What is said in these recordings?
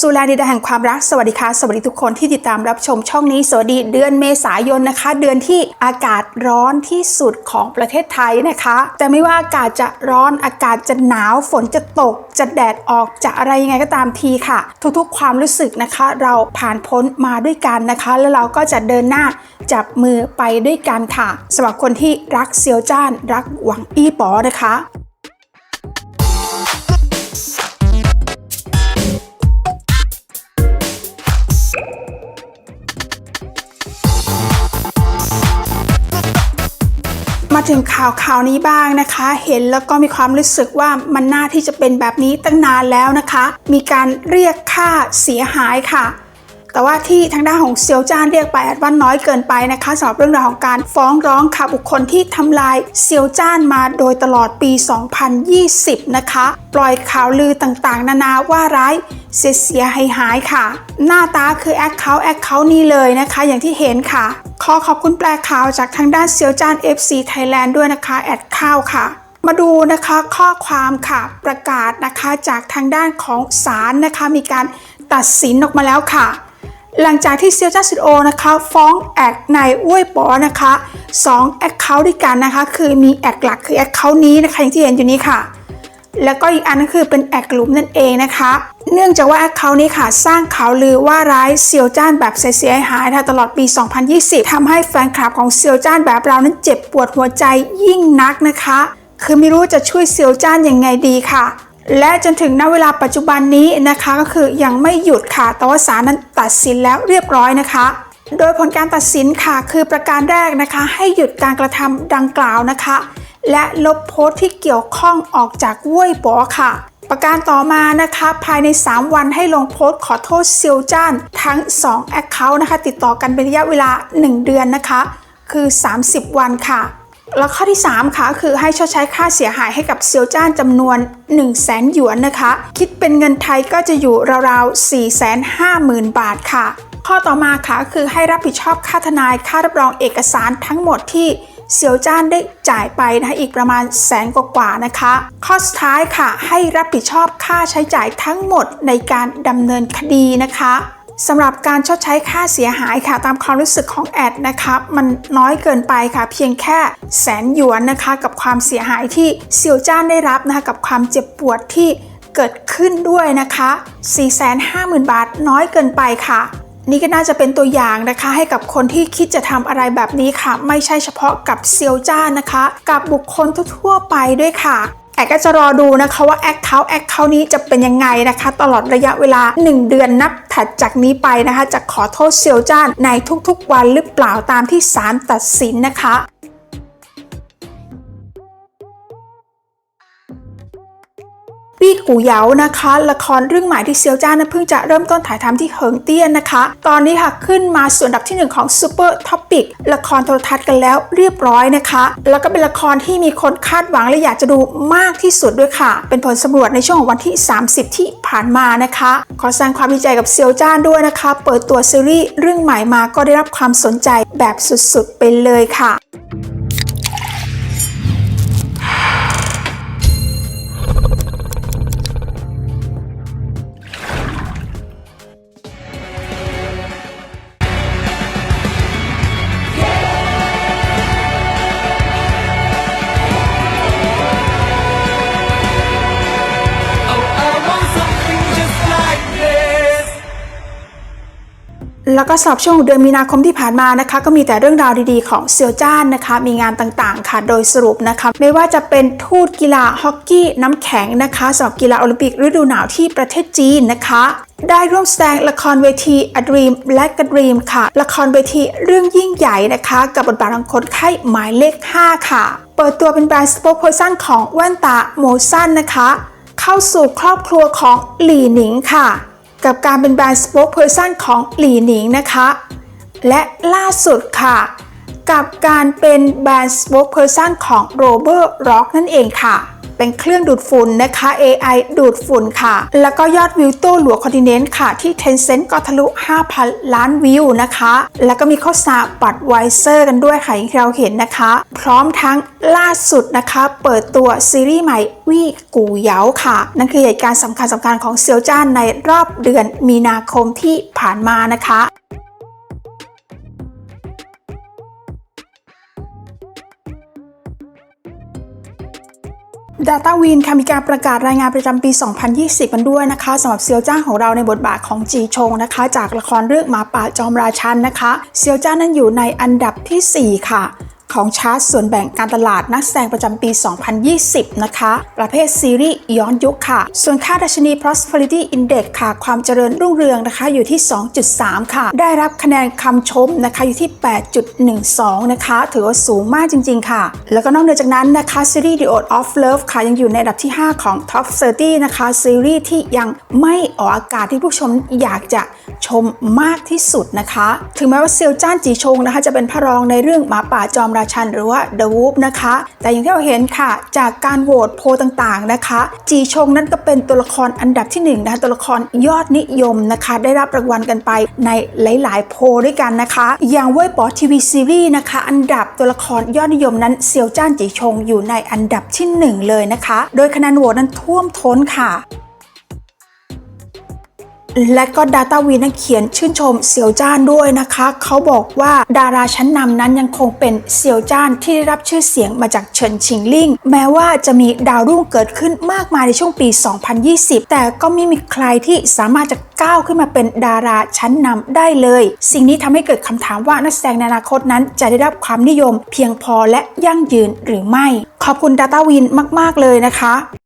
สู่แลนดิดนแห่งความรักสวัสดีค่ะสวัสดีทุกคนที่ติดตามรับชมช่องนี้ สวัสดีเดือนเมษายนนะคะ เดือนที่อากาศร้อนที่สุดของประเทศไทยนะคะ แต่ไม่ว่าอากาศจะร้อนอากาศจะหนาวฝนจะตก จะแดดออกจะอะไรยังไงก็ตามทีค่ะ ทุกๆ ความรู้สึกนะคะ เราผ่านพ้นมาด้วยกันนะคะ แล้วเราก็จะเดินหน้าจับมือไปด้วยกันค่ะสำหรับคนที่รักเซียวจ้าน รักหวังอี้ป๋อนะคะ มาถึงข่าวข่าวนี้บ้างนะคะ เห็นแล้วก็มีความรู้สึกว่ามันน่าที่จะเป็นแบบนี้ตั้งนานแล้วนะคะ มีการเรียกค่าเสียหายค่ะ แต่ว่าที่ทางด้านของเซียวจ้านเรียกไปอาจว่าน้อยเกินไปนะคะสำหรับเรื่องราวของการฟ้องร้องค่ะบุคคลที่ทำลายเซียวจ้านมาโดยตลอดปี 2020 นะคะ ปล่อยข่าวลือต่างๆ นานาว่าร้ายเสียเสียหายหายค่ะ หน้าตาคือแอคเคาท์แอคเคาท์นี้เลยนะคะ อย่างที่เห็นค่ะ ขอขอบคุณแปลข่าวจากทางด้านเซียวจ้าน FC Thailand ด้วยนะคะ แอดข้าวค่ะ มาดูนะคะข้อความค่ะประกาศนะคะจากทางด้านของศาลนะคะ มีการตัดสินออกมาแล้วค่ะ หลังจากที่เซียวจ้าซิโอนะคะฟ้องแอคในอ้วยปอนะคะ2แอคเคาท์ด้วยกันนะคะ คือมีแอคหลักคือแอคเคาท์นี้นะคะอย่างที่เห็นอยู่นี้ค่ะ แล้วก็อีกอันก็คือเป็นแอคกลุ่มนั่นเองนะคะ เนื่องจากว่าแอคเคาท์นี้ค่ะ สร้างข่าวลือว่าร้ายเซียวจ้านแบบเสียหายนะตลอดปี 2020ทำให้แฟนคลับของเซียวจ้านแบบเรานั้นเจ็บปวดหัวใจยิ่งนักนะคะ คือไม่รู้จะช่วยเซียวจ้านยังไงดีค่ะ และจนถึงณเวลาปัจจุบันนี้นะคะก็คือยังไม่หยุดค่ะ แต่ว่าศาลนั้นตัดสินแล้วเรียบร้อยนะคะ โดยผลการตัดสินค่ะ คือประการแรกนะคะ ให้หยุดการกระทำดังกล่าวนะคะ และลบโพสต์ที่เกี่ยวข้องออกจากเว่ยป๋อค่ะ ประการต่อมานะคะภายใน 3 วันให้ลงโพสต์ขอโทษเซียวจ้านทั้ง 2 Account นะคะ ติดต่อกันเป็นระยะเวลา 1 เดือนนะคะ คือ 30 วันค่ะแล้วข้อที่ 3 ค่ะ คือให้ชดใช้ค่าเสียหายให้กับเซียวจ้านจำนวน 1 0 0 0 0แสนหยวนนะคะ คิดเป็นเงินไทยก็จะอยู่ราวๆ 450,000 บาทค่ะ ข้อต่อมาค่ะ คือให้รับผิดชอบค่าทนายค่ารับรองเอกสารทั้งหมดที่ เซียวจ้านได้จ่ายไปนะคะอีกประมาณแสนกว่าๆนะคะ ข้อสุดท้ายค่ะ ให้รับผิดชอบค่าใช้จ่ายทั้งหมดในการดำเนินคดีนะคะสำหรับการชดใช้ค่าเสียหายค่ะตามความรู้สึกของแอดนะคะมันน้อยเกินไปค่ะ เพียงแค่แสนหยวนนะคะ กับความเสียหายที่เซียวจ้านได้รับนะคะกับความเจ็บปวดที่เกิดขึ้นด้วยนะคะ 450,000 บาทน้อยเกินไปค่ะ นี่ก็น่าจะเป็นตัวอย่างนะคะ ให้กับคนที่คิดจะทำอะไรแบบนี้ค่ะ ไม่ใช่เฉพาะกับเซียวจ้านนะคะ กับบุคคลทั่วไปด้วยค่ะแอดก็จะรอดูนะคะว่าแอคเคาท์แอคเคาท์นี้จะเป็นยังไงนะคะ ตลอดระยะเวลา 1 เดือนนับถัดจากนี้ไปนะคะ จะขอโทษเซียวจ้านในทุกๆวันหรือเปล่าตามที่ศาลตัดสินนะคะ ปี้กูเหยานะคะ ละครเรื่องใหม่ที่เซียวจ้านะเพิ่งจะเริ่มต้นถ่ายทำที่เหิงเตี้ยนนะคะ ตอนนี้ค่ะขึ้นมาส่วนดับที่ 1 ของ Super Topic ละครโทรทัศน์กันแล้วเรียบร้อยนะคะ แล้วก็เป็นละครที่มีคนคาดหวังและอยากจะดูมากที่สุดด้วยค่ะ เป็นผลสำรวจในช่วงของวันที่ 30 ที่ผ่านมานะคะ ขอแสดงความดีใจกับเซียวจ้านด้วยนะคะ เปิดตัวซีรีส์เรื่องใหม่มาก็ได้รับความสนใจแบบสุดๆไปเลยค่ะ แล้วก็สำหรับช่วงเดือนมีนาคมที่ผ่านมานะคะ ก็มีแต่เรื่องราวดีๆ ของเซียวจ้านนะคะ มีงานต่างๆ ค่ะ โดยสรุปนะคะ ไม่ว่าจะเป็นทูตกีฬาฮอกกี้น้ำแข็งนะคะสำหรับกีฬาโอลิมปิกฤดูหนาวที่ประเทศจีนนะคะได้ร่วมแสดงละครเวที A Dream และ A Dream ค่ะ ละครเวทีเรื่องยิ่งใหญ่นะคะ กับบทบาทของคนไข้หมายเลข 5 ค่ะ เปิดตัวเป็นแบรนด์สปอคเพซันของแว่นตาโมซันนะคะ เข้าสู่ครอบครัวของหลี่หนิงค่ะ กับการเป็นแบรนด์สป็อคเพอร์ซันของหลีหนิงนะคะ และล่าสุดค่ะ กับการเป็นแบรนด์ spokesperson ของ Robert Rock นั่นเองค่ะ เป็นเครื่องดูดฝุ่นนะคะ AI ดูดฝุ่นค่ะ แล้วก็ยอดวิวตัวหลัวคอนติเนนต์ค่ะ ที่ Tencent ก็ทะลุ 5,000 ล้านวิวนะคะ แล้วก็มีโฆษณาบัตไวเซอร์กันด้วยค่ะอย่างที่เราเห็นนะคะ พร้อมทั้งล่าสุดนะคะ เปิดตัวซีรีส์ใหม่วี่กูเหยาค่ะ นั่นคือเหตุการณ์สำคัญสำคัญของเซียวจ้านในรอบเดือนมีนาคมที่ผ่านมานะคะ Data Win ค่ะมีการประกาศรายงานประจำปี 2020 กันด้วยนะคะสำหรับเซียวจ้างของเราในบทบาทของจีชงนะคะ จากละครเรื่องหมาป่าจอมราชันนะคะ เซียวจ้านั้นอยู่ในอันดับทีสี่4 ค่ะ ของชาร์ตส่วนแบ่งการตลาดนักแสดงประจำปี 2020 นะคะ ประเภทซีรีส์ย้อนยุคค่ะ ส่วนค่าดัชนี prosperity index ค่ะ ความเจริญรุ่งเรืองนะคะอยู่ที่ 2.3 ค่ะ ได้รับคะแนนคำชมนะคะอยู่ที่ 8.12 นะคะ ถือว่าสูงมากจริง ๆ ค่ะ แล้วก็นอกเหนือจากนั้นนะคะซีรีส์ The Oath of Love ค่ะยังอยู่ในอันดับที่ 5 ของ Top 30 นะคะ ซีรีส์ที่ยังไม่ออกอากาศที่ผู้ชมอยากจะชมมากที่สุดนะคะ ถึงแม้ว่าเซียวจ้านจีชงนะคะจะเป็นพระรองในเรื่องหมาป่าจอมราชันหรือว่า The Wolf นะคะ แต่อย่างที่เราเห็นค่ะจากการโหวตโพลต่างๆนะคะ จีชงนั้นก็เป็นตัวละครอันดับที่1นะคะตัวละครยอดนิยมนะคะ ได้รับรางวัลกันไปในหลาย ๆ โพลด้วยกันนะคะ อย่างเว่ยป๋อทีวีซีรีส์นะคะ อันดับตัวละครยอดนิยมนั้นเซียวจ้านจีชงอยู่ในอันดับที่หนึ่งเลยนะคะ โดยคะแนนโหวตนั้นท่วมท้นค่ะ และก็ Data w i n นั้นเขียนชื่นชมเซียวจ้านด้วยนะคะ เขาบอกว่าดาราชั้นนำนั้นยังคงเป็นเซียวจ้านที่ได้รับชื่อเสียงมาจากเฉินชิงลิ่งแม้ว่าจะมีดาวรุ่งเกิดขึ้นมากมายในช่วงปี 2020 แต่ก็ไม่มีใครที่สามารถจะก้าวขึ้นมาเป็นดาราชั้นนำได้เลย สิ่งนี้ทำให้เกิดคำถามว่านักแสดงในอนาคตนั้นจะได้รับความนิยมเพียงพอและยั่งยืนหรือไม่ ขอบคุณ Data w i n มาก ๆ เลยนะคะ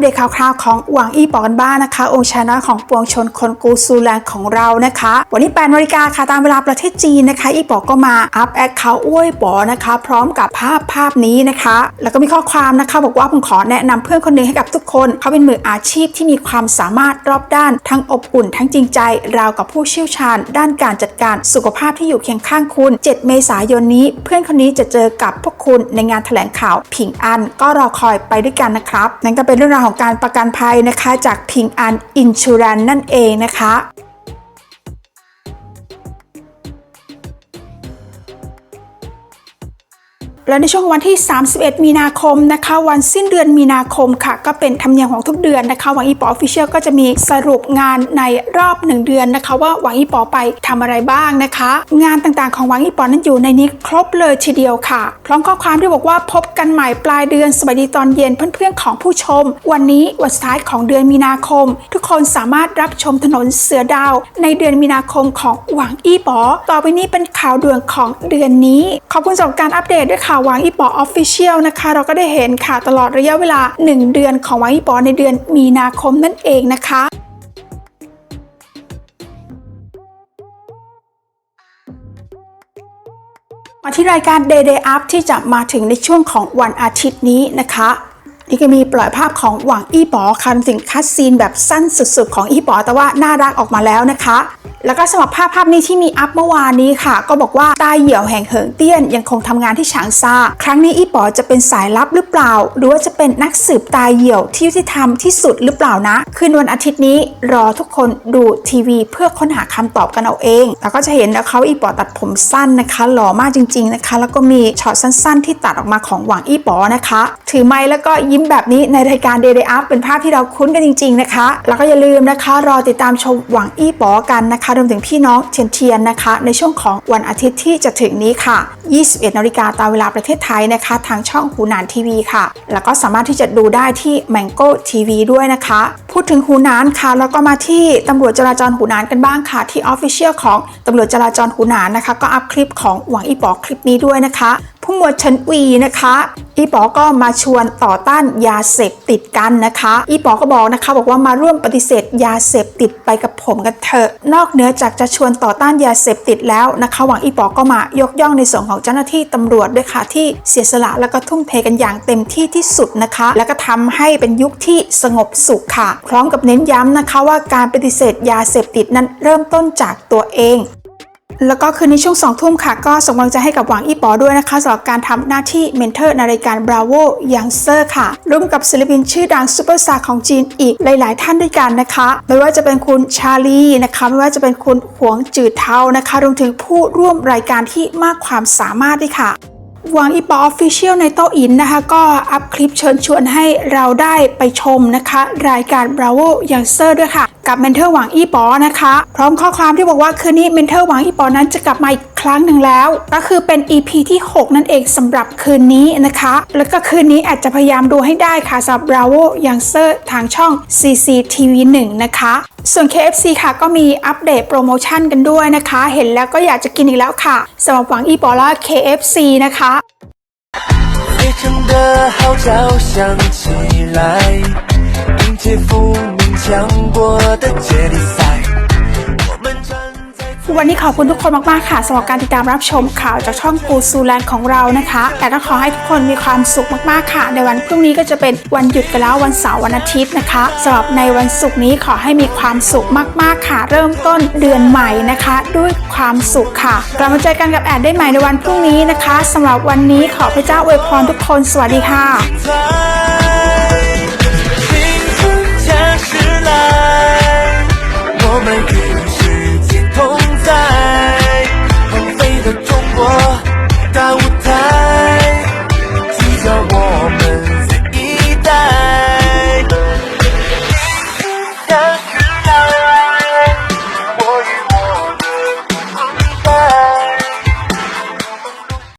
เดตข่าวๆของหวังอี้ปอกันบ้างนะคะ องค์ชายน้อยของปวงชนคนกูซูแลนของเรานะคะ วันนี้8นาฬิกาค่ะตามเวลาประเทศจีนนะคะ อี้ปอก็มาอัพแอคเคาท์อ้วยปอนะคะ พร้อมกับภาพภาพนี้นะคะ แล้วก็มีข้อความนะคะ บอกว่าผมขอแนะนำเพื่อนคนหนึ่งให้กับทุกคน เขาเป็นมืออาชีพที่มีความสามารถรอบด้าน ทั้งอบอุ่น ทั้งจริงใจราวกับผู้เชี่ยวชาญ ด้านการจัดการสุขภาพที่อยู่เคียงข้างคุณ 7 เมษายนนี้ เพื่อนคนนี้จะเจอกับพวกคุณในงานแถลงข่าวผิงอันก็รอคอยไปด้วยกันนะครับนั่นก็เป็นเรื่องราวของการประกันภัยนะคะจากพิงอันอินชูรันนั่นเองนะคะ และในช่วงวันที่ 31 มีนาคมนะคะ วันสิ้นเดือนมีนาคมค่ะ ก็เป็นธรรมเนียมของทุกเดือนนะคะหวังอีปออฟฟิเชียลก็จะมีสรุปงานในรอบ 1 เดือนนะคะ ว่าหวังอีปอไปทำอะไรบ้างนะคะ งานต่างๆของหวังอีปอนั้นอยู่ในนี้ครบเลยทีเดียวค่ะ พร้อมข้อความที่บอกว่าพบกันใหม่ปลายเดือนสวัสดีตอนเย็นเพื่อนๆของผู้ชม วันนี้วันสุดท้ายของเดือนมีนาคม ทุกคนสามารถรับชมถนนเสือดาว ในเดือนมีนาคมของหวังอีปอต่อไปนี้เป็นข่าวด่วนของเดือนนี้ ขอบคุณสำหรับการอัปเดตด้วยค่ะวังอีปอออฟฟิเชียลนะคะ เราก็ได้เห็นค่ะตลอดระยะเวลา 1 เดือนของวังอีปอในเดือนมีนาคมนั่นเองนะคะมาที่รายการ Day Day Up ที่จะมาถึงในช่วงของวันอาทิตย์นี้นะคะนี่ก็มีปล่อยภาพของหวังอี้ป๋อคันถึงคัดซีนแบบสั้นสุดๆ ของอี้ป๋อแต่ว่าน่ารักออกมาแล้วนะคะ แล้วก็สำหรับภาพภาพนี้ที่มีอัพเมื่อวานนี้ค่ะ ก็บอกว่าตาเหี่ยวแห่งเหิงเตี้ยนยังคงทำงานที่ฉางซาครั้งนี้อีป๋อจะเป็นสายลับหรือเปล่า หรือว่าจะเป็นนักสืบตาเหี่ยวที่ยุติธรรมที่สุดหรือเปล่านะ คืนวันอาทิตย์นี้รอทุกคนดูทีวี เพื่อค้นหาคำตอบกันเอาเอง แล้วก็จะเห็นนะเขาอีป๋อตัดผมสั้นนะคะ หล่อมากจริง ๆนะคะ แล้วก็มีช็อตสั้น ๆ ที่ตัดออกมาของหวังอีป๋อนะคะ ถือไม้แล้วก็ยิ้มแบบนี้ในรายการ Day Day Up เป็นภาพที่เราคุ้นกันจริง ๆนะคะ แล้วก็อย่าลืมนะคะ รอติดตามชมหวังอีป๋อกันนะคะรวมถึงพี่น้องเทียนเทียนนะคะ ในช่วงของวันอาทิตย์ที่จะถึงนี้ค่ะ 21นาฬิกาตามเวลาประเทศไทยนะคะ ทางช่องหูหนานทีวีค่ะ แล้วก็สามารถที่จะดูได้ที่ Mango TV ด้วยนะคะ พูดถึงหูหนานค่ะ แล้วก็มาที่ตำรวจจราจรหูหนานกันบ้างค่ะ ที่ออฟฟิเชียลของตำรวจจราจรหูหนานนะคะ ก็อัพคลิปของหวังอีปอคลิปนี้ด้วยนะคะ ผู้หมวดเฉินวีนะคะอีป๋อก็มาชวนต่อต้านยาเสพติดกันนะคะ อีป๋อก็บอกนะคะบอกว่ามาร่วมปฏิเสธยาเสพติดไปกับผมกันเถอะ นอกเหนือจากจะชวนต่อต้านยาเสพติดแล้วนะคะ หวังอีป๋อก็มายกย่องในส่วนของเจ้าหน้าที่ตำรวจด้วยค่ะที่เสียสละแล้วก็ทุ่มเทกันอย่างเต็มที่ที่สุดนะคะ แล้วก็ทำให้เป็นยุคที่สงบสุขค่ะ พร้อมกับเน้นย้ำนะคะว่าการปฏิเสธยาเสพติดนั้นเริ่มต้นจากตัวเอง แล้วก็คืนนี้ช่วงสองทุ่มค่ะ ก็ส่งกำลังใจให้กับหวังอีป๋อด้วยนะคะสำหรับการทำหน้าที่เมนเทอร์ในรายการ Bravo Youngster ค่ะ ร่วมกับศิลปินชื่อดังซูเปอร์สตาร์ของจีนอีกหลาย ๆ ท่านด้วยกันนะคะ ไม่ว่าจะเป็นคุณชาลีนะคะ ไม่ว่าจะเป็นคุณหวงจืดเทานะคะ รวมถึงผู้ร่วมรายการที่มากความสามารถด้วยค่ะ หวังอีปอออฟฟิเชียลในโตะอินนะคะ ก็อัพคลิปเชิญชวนให้เราได้ไปชมนะคะ รายการ Bravo Youngster ด้วยค่ะ กับเมนเทอร์หวังอีปอนะคะ พร้อมข้อความที่บอกว่าคืนนี้เมนเทอร์หวังอีปอนั้นจะกลับมาอีกครั้งหนึ่งแล้ว ก็คือเป็น EP ที่ 6 นั่นเองสำหรับคืนนี้นะคะ แล้วก็คืนนี้อาจจะพยายามดูให้ได้ค่ะสำหรับ Bravo Youngster ทางช่อง CCTV 1 นะคะ ส่วน KFC ค่ะก็มีอัปเดตโปรโมชั่นกันด้วยนะคะ เห็นแล้วก็อยากจะกินอีกแล้วค่ะสำหรับหวังอีปอและ KFC นะคะ 非常的号角响起来，迎接负面强国的接力赛。 วันนี้ขอบคุณทุกคนมากมากค่ะสำหรับการติดตามรับชมข่าวจากช่องกูซูแลนด์ของเรานะคะ แต่ก็ขอให้ทุกคนมีความสุขมาก ๆ ค่ะ ในวันพรุ่งนี้ก็จะเป็นวันหยุดกันแล้ววันเสาร์วันอาทิตย์นะคะสำหรับในวันศุกร์นี้ขอให้มีความสุขมาก ๆ ค่ะ เริ่มต้นเดือนใหม่นะคะ ด้วยความสุขค่ะกลับมาเจอกันกับแอดได้ใหม่ในวันพรุ่งนี้นะคะสำหรับวันนี้ขอพระเจ้าอวยพรทุกคนสวัสดีค่ะ